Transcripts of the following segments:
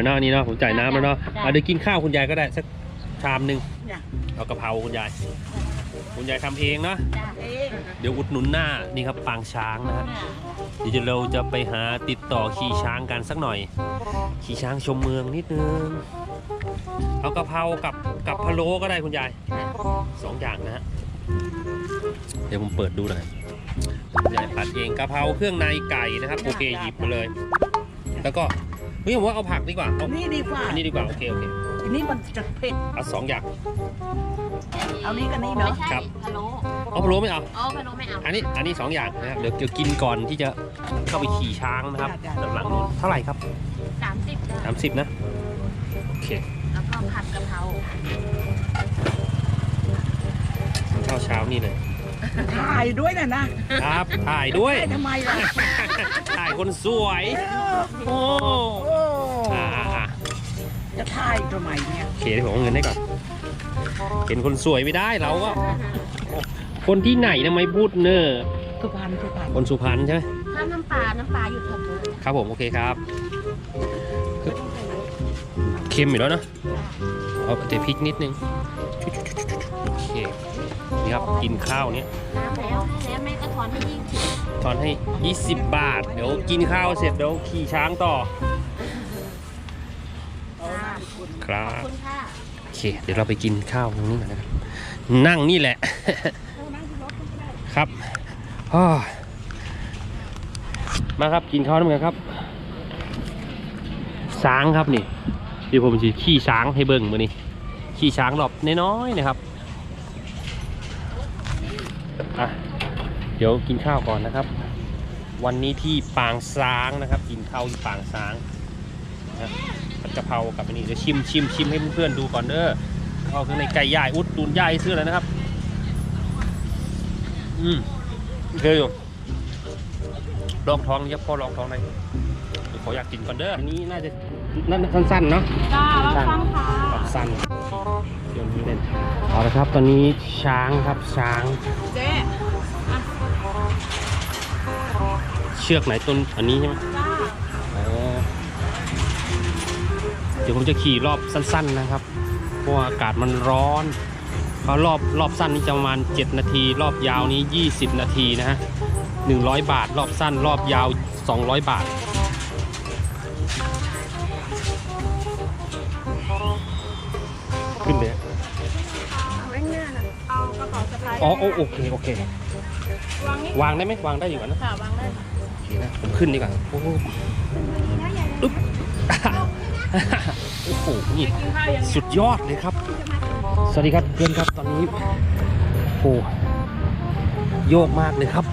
จ่ายแล้วเนาะอันนี่เนาะผมจ่ายน้ำแล้วเนาะอะเดี๋ยวกินข้าวคุณยายก็ได้สักชามหนึ่งจ้ะ เอากะเพราคุณยาย คุณยายทำเองเนาะจ้าเองเดี๋ยวอุดหนุนหน้านี่ครับปางช้างนะฮะเดี๋ยวเราจะไปหาติดต่อขี่ช้างกันสักหน่อย ขี่ช้างชมเมืองนิดนึงเอากะเพรากับกับพะโล้ก็ได้คุณยายสองอย่างนะฮะเดี๋ยวผมเปิดดูหน่อยคุณยายผัดเองกะเพราเครื่องในไก่นะครับโอเคหยิบมาเลย แล้วก็ เฮ้ยผมว่าเอาผักดีกว่าเอานี่ดีกว่าอันนี้ดีกว่าโอเคโอเคอันนี้มันจะเผ็ด เอาสองอย่าง เอานี้กับนี้ไม่เนาะใช่ครับ พะโล้เอาพะโล้ไม่เอา อ๋อพะโล้ไม่เอาอันนี้อันนี้สองอย่างนะครับเดี๋ยวเดี๋ยวกินก่อนที่จะเข้าไปขี่ช้างนะครับหลังนู้นเท่าไหร่ครับสามสิบจ้าสามสิบนะโอเคแล้วก็ผัดกะเพราข้าวเช้านี่เลย ถ่ายด้วยนะนะครับถ่ายด้วยถ่ายทำไมล่ะถ่ายคนสวยโอ้โอ้อ่าอ่าอ่าจะถ่ายทำไมเนี่ยโอเคเดี๋ยวผมเอาเงินให้ก่อน เห็นคนสวยไม่ได้เราก็ คนที่ไหนทำไมพูดเนอสุพรรณสุพรรณคนสุพรรณใช่ไหมถ้าน้ำปลา น้ำปลาอยู่ทะเลครับผมโอเคครับคือเค็มอยู่แล้วเนอะเอาแต่พริกนิดนึงโอเค นี่ครับ กินข้าวเนี้ยน้ำแล้วแล้วแม่ก็ถอนให้ยิ่งทอนให้ 20 บาท เดี๋ยวกินข้าวเสร็จเดี๋ยวขี่ช้างต่อ ครัขอบบคุณค่ะโอเค เดี๋ยวเราไปกินข้าวตรงนี้ก่อนนะครับ นั่งนี่แหละ ครับอ้อมาครับกินข้าวน้ำกันครับ ช้างครับนี่เดี๋ยวผมจะขี่ช้างให้เบิ่งมือนี่ขี่ช้างรอบน้อยๆนะครับอะ เดี๋ยวกินข้าวก่อนนะครับ วันนี้ที่ปางช้างนะครับ กินข้าวที่ปางช้างนะผัดกะเพรากับอันนี้เดี๋ยวชิมชิมชิมให้เพื่อนๆดูก่อนเด้อข้าวเครื่องในไก่ย่ายอุดตูนย่ายซื้อแล้วนะครับ อืมเคยอยู่ลองท้องเยอะพอลองท้องหน่อยเดี๋ยวขออยากกินก่อนเด้ออันนี้น่าจะนั่นสั้นๆเนาะจ้ารับฟังค่ะแบบสั้นเดี๋ยวนี้เล่นเอาละครับ ตอนนี้ช้างครับช้างเจ๊ ชือกไหนต้นอันนี้ใช่ไหมจ้าอ๋อเดี๋ยวผมจะขี่รอบสั้น ๆนะครับ เพราะว่าอากาศมันร้อนเพราะรอบรอบสั้นนี่จะประมาณ 7 นาที รอบยาวนี้ 20 นาทีนะฮะ100 บาท รอบสั้น รอบยาว 200 บาทขึ้นเลยเร่งหน้าน่ะเอากระเป๋าสะพายอ๋อโอโอเค โอเควางนี่วางได้ไหมวางได้อยู่กันนะค่ะวางได้ค่ะโอเค นะผมขึ้นดีกว่าโอ้โหอึ๊บโอ้โหนี่กินข้าวยังสุดยอดเลยครับ สวัสดีครับเพื่อนครับตอนนี้โอ้โยกมากเลยครับ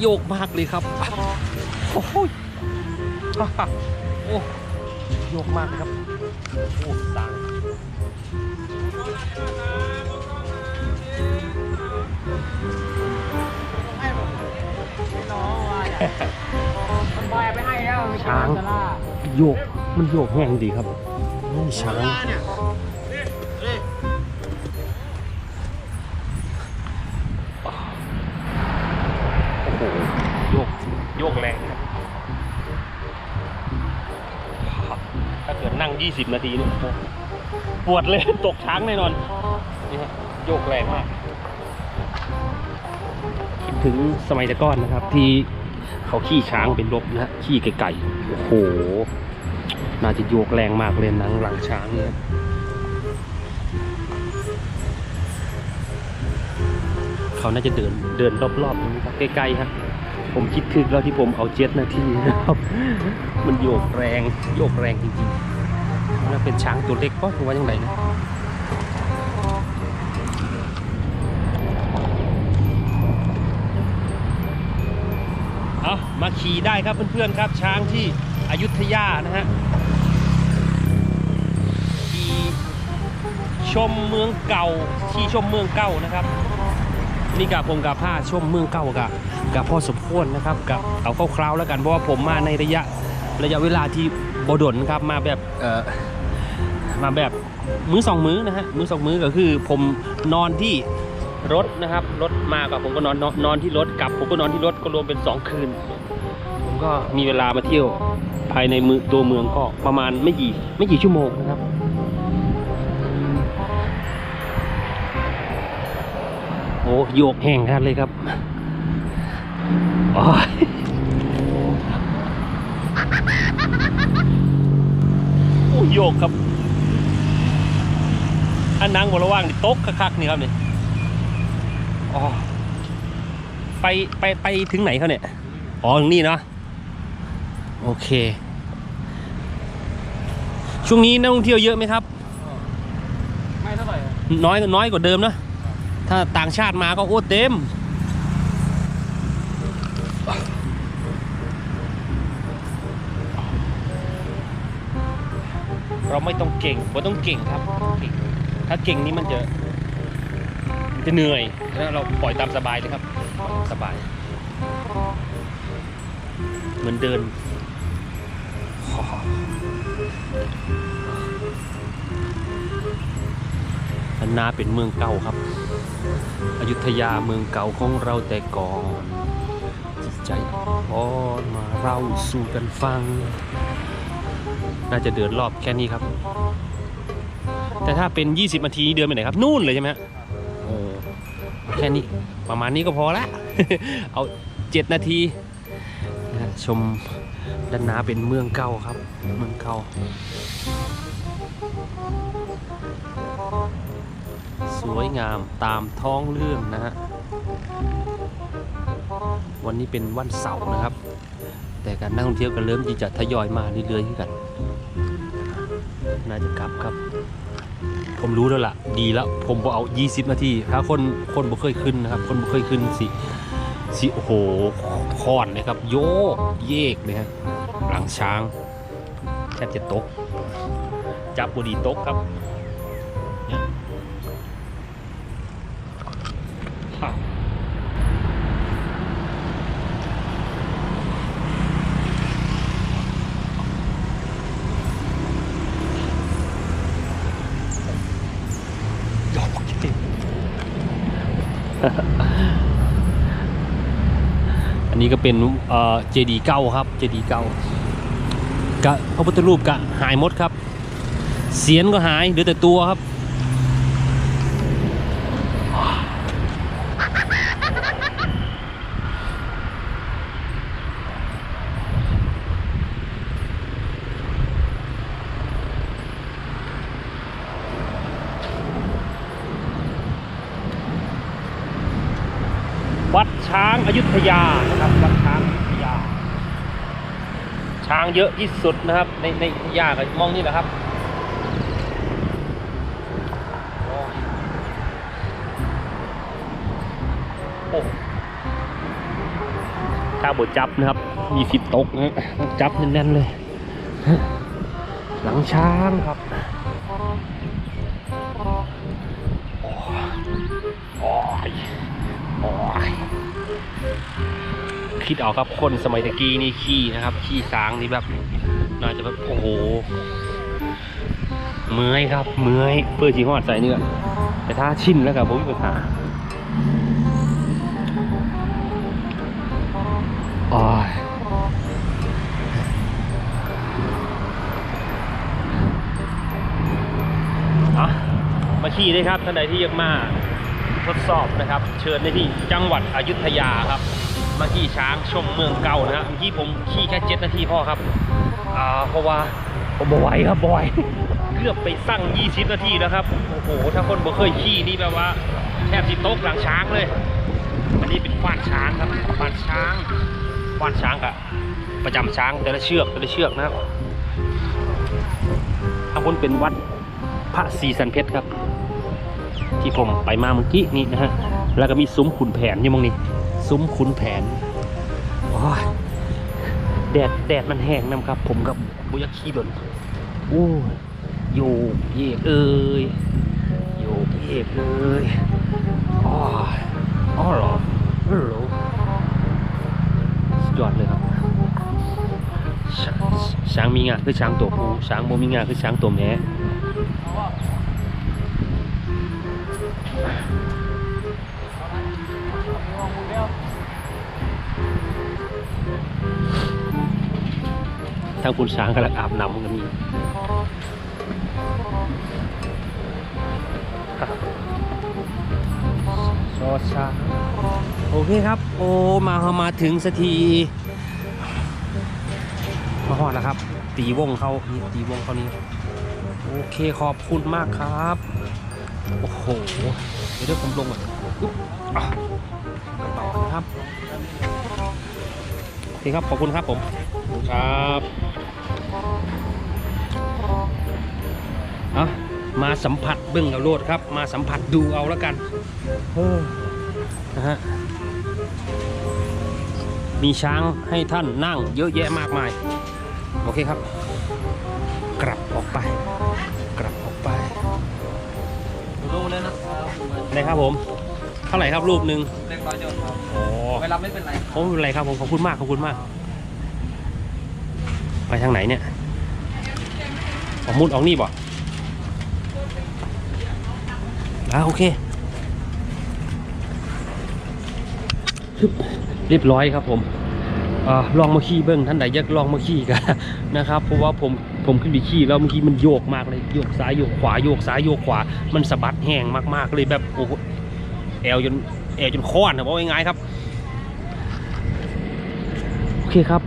โยกมากเลยครับโอ้โหโอ้โยกมากเลยครับโอ้สาง ช้าง โยก มันโยกแห้งดีครับนี่ช้างโอ้โหโยก โยกแรงครับถ้าเกิดนั่ง 20 นาทีเนี่ยโอ้โหปวดเลยตกช้างแน่นอนนี่ฮะโยกแรงมาก คิดถึงสมัยแต่ก่อนนะครับที่ เขาขี่ช้างเป็นรบนะฮะขี่ไก่ๆโอ้โห น่าจะโยกแรงมากเลยนังหลังช้างเนี่ยเขาน่าจะเดินเดินรอบๆตรงนี้ครับใกล้ๆครับผมคิดถึงแล้วที่ผมเอาเจ็ดนาทีนะครับ มันโยกแรงโยกแรงจริงๆน่าเป็นช้างตัวเล็กก็ถือว่ายังไงนะ เอามาขี่ได้ครับเพื่อนๆครับ ช้างที่อยุธยานะฮะขี่ชมเมืองเก่าขี่ชมเมืองเก่านะครับนี่กับผมกับผ้าชมเมืองเก่ากับกับพ่อสมควรนะครับกับเอาคร่าวๆแล้วกันเพราะว่าผมมาในระยะระยะเวลาที่บดลครับมาแบบเออมาแบบมื้อสองมื้อนะฮะมื้อสองมื้อก็คือผมนอนที่ รถนะครับ รถมากับผมก็นอนนอนนอนที่รถกลับ ผมก็นอนที่รถก็รวมเป็นสองคืน ผมก็มีเวลามาเที่ยว ภายในมือตัวเมืองก็ประมาณไม่กี่ไม่กี่ชั่วโมงนะครับโอ้โยกแห้งกันเลยครับโอ้ยโอ้โยกครับ อันนังบนระว่างนี่ตกคักๆนี่ครับนี่อ๋อ ไปไปไปถึงไหนเขาเนี่ย อ๋อถึงนี่เนาะ โอเค ช่วงนี้นักท่องเที่ยวเยอะไหมครับ ไม่เท่าไหร่ น้อยน้อยกว่าเดิมนะ ถ้าต่างชาติมาก็โอ้เต็ม เราไม่ต้องเก่งเราต้องเก่งครับเก่งถ้าเก่งนี้มันจะมัน จะเหนื่อยแล้วเราปล่อยตามสบายเลยครับสบาย เหมือนเดินอันนาเป็นเมืองเก่าครับ อยุธยาเมืองเก่าของเราแต่ก่อนจิตใจอ่อนมาเราสู่กันฟัง น่าจะเดินรอบแค่นี้ครับ แต่ถ้าเป็น 20นาทีเดินไปไหนครับ นู่นเลยใช่ไหมฮะ แค่นี้ประมาณนี้ก็พอละ เอา 7 นาทีชมด้านหน้าเป็นเมืองเก่าครับ เมืองเก่า สวยงามตามท้องเรื่องนะฮะ วันนี้เป็นวันเสาร์นะครับ แต่การนักท่องเที่ยวก็เริ่มที่จะทยอยมาเรื่อยๆขึ้นกัน น่าจะกลับครับ ผมรู้แล้วล่ะ ดีแล้ว ผมบอเอา 20 นาที ถ้าคนคนบ่เคยขึ้นนะครับ คนบ่เคยขึ้นสิสิโอ้โหคอนเลยครับ โยกเยกเลยฮะหลังช้างแทบจะตก จับบดีตกครับ อั นนี้ก็เป็นเจดีเก้าครับเจดีเก้ากะพระพุทธรูปกะหายหมดครับ เสียนก็หายเหลือแต่ตัวครับ วัดช้างอายุทยา นะครับวัดช้างอุทยา ช้างเยอะที่สุดนะครับ ในในอยุธยาก็มองนี่แหละครับโอ้ถ้าบดจับนะครับ มีสิทธิ์ตกนะจับแน่นๆเลย หลังช้างครับ คิดเอาครับคนสมัยตะกี้นี่ขี่นะครับ ขี่สางนี่แบบน่าจะแบบโอ้โหเมื่อยครับเมื่อยเพื่อชีหอดใส่เนื้อแต่ถ้าชินแล้วครับผมมีปัญหาโอ้ยอะมาขี่ได้ครับท่านใดที่อยากมาทดสอบนะครับ เชิญได้ที่จังหวัดอยุธยาครับ มาขี่ช้างชมเมืองเก่านะฮะเมื่อกี้ผมขี่แค่เจ็ดนาทีพ่อครับอ่าเพราะว่าผมบ่ไหวครับบ่ไหวเกือบไปสั่ง 20 นาทีแล้วครับ โอ้โห ถ้าคนบ่เคยขี่นี่แบบว่าแทบสิโต๊ะหลังช้างเลย อันนี้เป็นควานช้างครับควานช้างควานช้างกะประจำช้างแต่ละเชือกแต่ละเชือกนะครับข้างบนเป็นวัดพระศรีสันเพชรครับ ที่ผมไปมาเมื่อกี้นี่นะฮะ แล้วก็มีซุ้มขุนแผนอยู่มองนี่ ซุ้มขุนแผนอ้ยแดดแดดมันแห้งน้ำครับ ผมกับบุยักขี้ดนโอ้ยโยกเยกเอ้ยโยกเยกเอ้ยอ๋ออ๋อหรอเออหรอสุดยอดเลยครับช้างช้างมีงาคือช้างตัวผู้ช้างโมมีงาคือช้างตัวแม่ ทางคุณช้างกำลังอาบน้ำกันนี่ชอช้างโอเคครับ โอ้มามาถึงสักทีมาหอดแล้วครับ ตีวงเขานี่ตีวงเขานี่โอเคขอบคุณมากครับ โอ้โห เดี๋ยวเดี๋ยวผมลงก่อนอุ๊บอะกระเป๋านะครับโอเคครับ ขอบคุณครับผมขอบคุณครับ เอามาสัมผัสเบิ้งเอาโลดครับ มาสัมผัสดูเอาแล้วกันเออนะฮะมีช้างให้ท่านนั่งเยอะแยะมากมาย โอเคครับ กลับออกไป กลับออกไปดูเลยนะครับได้ครับผม เท่าไหร่ครับรูปหนึ่งเรียบร้อยเดียวครับอ๋อเวลาไม่เป็นไรโอ้ไม่เป็นไรครับผมขอบคุณมากขอบคุณมาก ไปทางไหนเนี่ยออกมุดออกนี่บ่อ่าโอเคเรียบร้อยครับผมอลองมาขี่เบิ้งท่านใดอยากลองมาขี่กันนะครับ เพราะว่าผมผมขึ้นไปขี่แล้วเมื่อกี้มันโยกมากเลยโยกซ้ายโยกขวาโยกซ้ายโยกขวา มันสะบัดแห้งมากๆเลยแบบโอ้แอวจนแอวจนค้อนนะบอกง่ายๆครับ โอเคครับ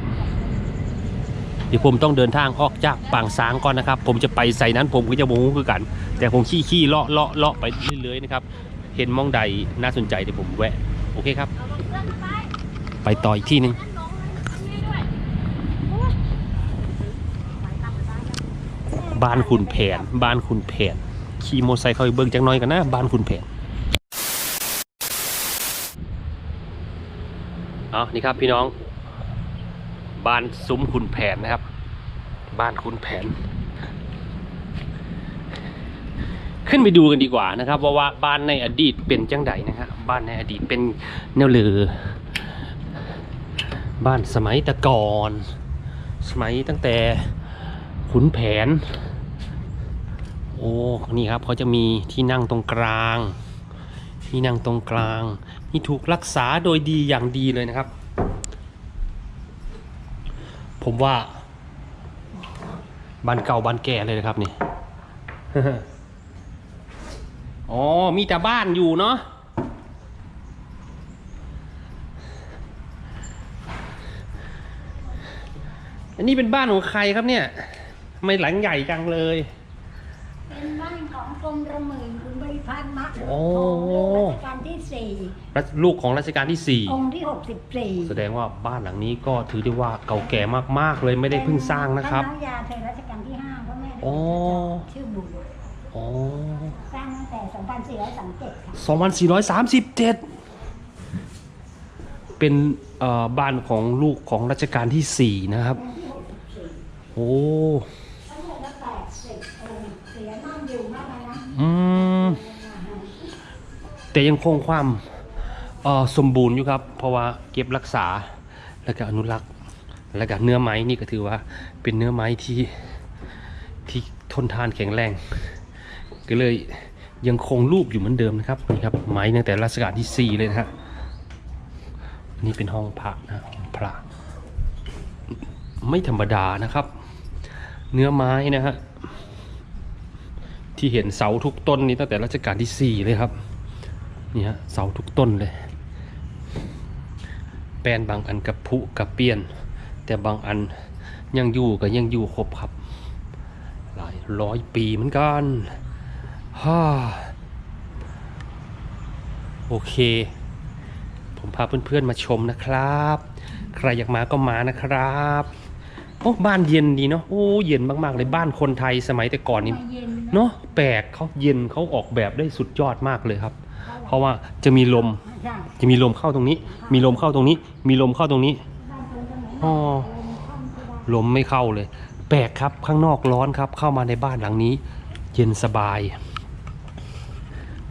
เดี๋ยวผมต้องเดินทางออกจากปางช้างก่อนนะครับ ผมจะไปใส่นั้นผมก็จะโมโหคือกัน แต่ผมขี้ขี้เลาะเลาะเลาะไปเรื่อยๆนะครับ เห็นมองใดน่าสนใจเดี๋ยวผมแวะ โอเคครับ ไปต่ออีกที่หนึ่งบ้านคุณแผนบ้านคุณแผนขี่มอเตอร์ไซค์เข้าไปเบิ้งจังน้อยกันนะบ้านคุณแผนเอานี่ครับพี่น้อง บ้านซุ้มคุณแผนนะครับ บ้านคุณแผน ขึ้นไปดูกันดีกว่านะครับ ว่าว่าบ้านในอดีตเป็นจังไดนะครับบ้านในอดีตเป็นแนวเลือบ้านสมัยตะก่อนสมัยตั้งแต่ขุนแผน โอ้นี่ครับเขาจะมีที่นั่งตรงกลาง ที่นั่งตรงกลาง นี่ถูกรักษาโดยดีอย่างดีเลยนะครับ ผมว่าบ้านเก่าบ้านแก่เลยนะครับนี่ อ๋อ มีแต่บ้านอยู่เนาะ อันนี้เป็นบ้านของใครครับเนี่ยทำไมหลังใหญ่จังเลย เป็นบ้านของกรมประหมื่นคุณบริพัตรมะโอ้รัชกาลที่ สี่รัชลูกของรัชกาลที่สี่องค์ที่หกสิบสี่แสดงว่าบ้านหลังนี้ก็ถือได้ว่าเก่าแก่มากๆเลยไม่ได้เพิ่งสร้างนะครับท่านน้อยาเธอรัชกาลที่ห้าพ่อแม่โอ้ชื่อบุญอ๋อสร้างตั้งแต่2437ค่ะ2437เป็นเอ่อบ้านของลูกของรัชกาลที่4นะครับ โอ้ทั้งหมดละแปดสิบองค์เสียนั่งอยู่มากเลยนะอืม แต่ยังคงความสมบูรณ์อยู่ครับ เพราะว่าเก็บรักษาแล้วก็อนุรักษ์แล้วก็เนื้อไม้นี่ก็ถือว่าเป็นเนื้อไม้ที่ที่ทนทานแข็งแรง ก็เลยยังคงรูปอยู่เหมือนเดิมนะครับนี่ครับไม้ตั้งแต่รัชกาลที่ 4 เลยนะฮะนี่เป็นห้องพระนะห้องพระไม่ธรรมดานะครับ เนื้อไม้นะฮะที่เห็นเสาทุกต้นนี้ตั้งแต่รัชกาลที่สี่เลยครับ นี่ฮะเสาทุกต้นเลย แปลนบางอันกับผุกับเปลี่ยน แต่บางอันยังอยู่ก็ยังอยู่ครบครับ หลายร้อยปีเหมือนกันฮ่าโอเค ผมพาเพื่อนๆมาชมนะครับ ใครอยากมาก็มานะครับโอ้บ้านเย็นดีเนาะโอ้เย็นมากๆเลยบ้านคนไทยสมัยแต่ก่อนนี่ไม่เย็นเนาะแปลกเขาเย็นเขาออกแบบได้สุดยอดมากเลยครับ เพราะว่าจะมีลมใช่จะมีลมเข้าตรงนี้ มีลมเข้าตรงนี้ มีลมเข้าตรงนี้บ้านคนสมัยอ๋อลมค่ำที่ได้ลมไม่เข้าเลย แปลกครับข้างนอกร้อนครับ เข้ามาในบ้านหลังนี้ เย็นสบาย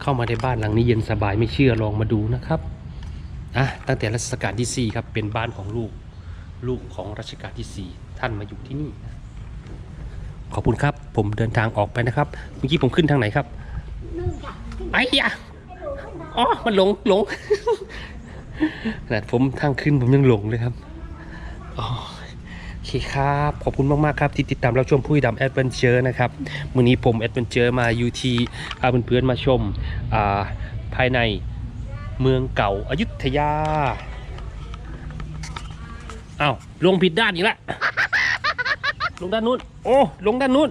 เข้ามาในบ้านหลังนี้เย็นสบายไม่เชื่อลองมาดูนะครับอะตั้งแต่รัชกาลที่ 4 ครับ เป็นบ้านของลูกลูกของรัชกาลที่ 4 ท่านมาอยู่ที่นี่นะขอบคุณครับ ผมเดินทางออกไปนะครับ เมื่อกี้ผมขึ้นทางไหนครับนึ่งค่ะขึ้นไอ้ยะให้ดูขึ้นมา อ๋อ มันหลงหลงขนาดผมทางขึ้นผมยังหลงเลยครับอ๋อโอเคครับ ขอบคุณมาก ๆ ครับที่ติดตามรับชมผู้ดำแอดเวนเจอร์นะครับมื้อนี้ผมแอดเวนเจอร์มาอยู่ที่พาเพื่อนๆมาชมาภายในเมืองเก่าอายุทยาอ้าวลงผิดด้านอีกแล้วลงด้านนู้น โอ้ ลงด้านนู้น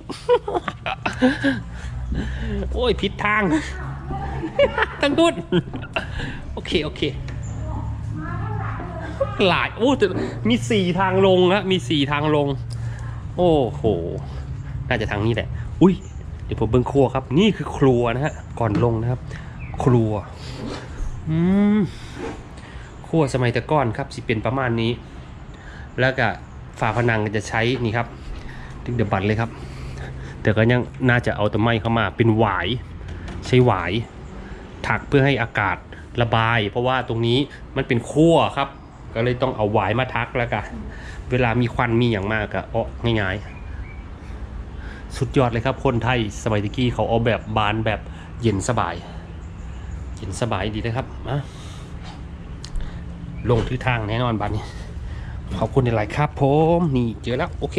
โอ้ยผิดทาง ทางนู้นโอเค โอเค หลาย โอ้แต่มีสี่ทางลงฮะมีสี่ทางลง โอ้โห น่าจะทางนี้แหละ อุ้ย เดี๋ยวผมเบิ้งครัวครับ นี่คือครัวนะฮะ ก่อนลงนะครับ ครัว อืมครัวสมัยต่ก่อนครับ สิเป็นประมาณนี้ แล้วก็ฝาผนังก็จะใช้นี่ครับดึกเดบัตเลยครับ แต่ก็ยังน่าจะเอาต้นไม้เข้ามาเป็นหวาย ใช้หวาย ถักเพื่อให้อากาศระบาย เพราะว่าตรงนี้มันเป็นขั้วครับ ก็เลยต้องเอาหวายมาทักแล้วกันเวลามีควันมีอย่างมากอะอ๋อง่ายๆ สุดยอดเลยครับ คนไทยสมัยตะกี้เขาเอาแบบบานแบบเย็นสบาย เย็นสบายดีนะครับมาลงทือทางแน่นอนบัดนี้ขอบคุณในหลายครับผม นี่เจอแล้ว โอเค